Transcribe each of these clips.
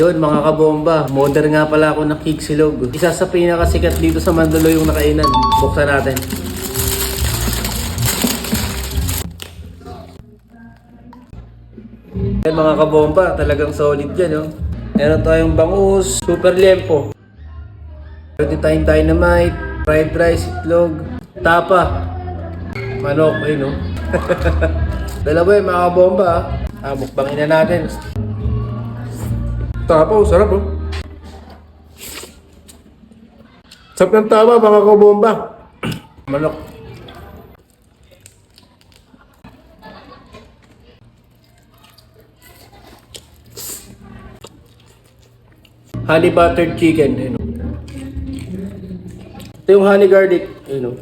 Yun mga kabomba, modern nga pala ako ng Kiksilog. Isa sa pinakasikat dito sa Mandaluyong na kainan. Buksan natin. Yan mga kabomba, talagang solid yan. Oh. Meron tayong bangus, super lempo. Pwede tayong dynamite, fried rice, itlog, tapa, manok, ayun no. Dalawa yung mga kabomba ah. Ah, mukbangin na natin. Tapa, oh, sarap oh. Sarap ng tapa mga kabomba. Manok. Honey buttered chicken. Ayun, oh. Ito yung honey garlic. Ayun oh.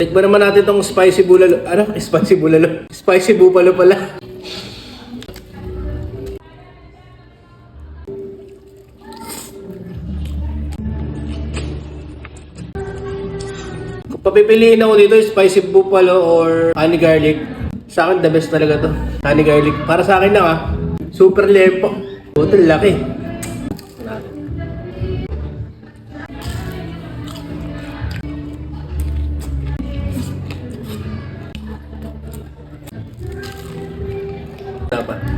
Tikman naman natin tong spicy bulalo. Ano? Spicy bulalo. Spicy bupalo pala. Papipiliin ako dito, spicy buffalo or honey garlic. Sa akin, the best talaga to. Honey garlic. Para sa akin lang ah. Super lempo. Puto, laki. Dapat.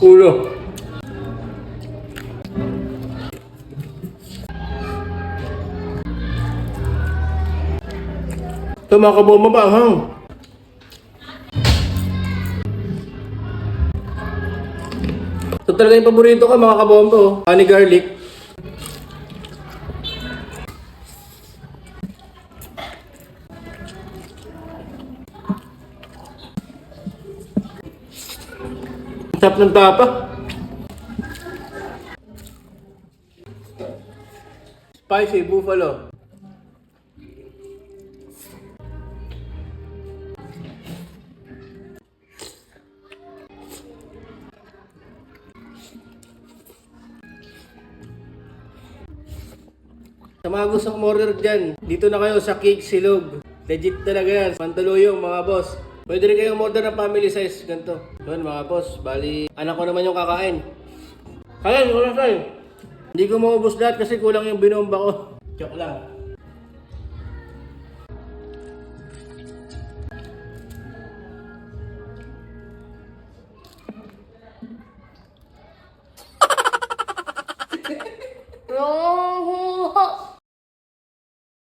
Ulo. Mga kaboma ba, hang? Ito talaga yung paborito ko mga kabombo. Honey garlic. Tap ng tapa. Spicy buffalo. Sa mga gustong order dyan, dito na kayo sa Cake Silog. Legit talaga yan. Pantuluyong mga boss. Pwede rin kayong order ng family size. Ganito. Yun mga boss. Bali, anak ko naman yung kakain. Kaya, kulang sa'yo. Hindi ko maubos lahat kasi kulang yung binomba ko. Joke lang. No!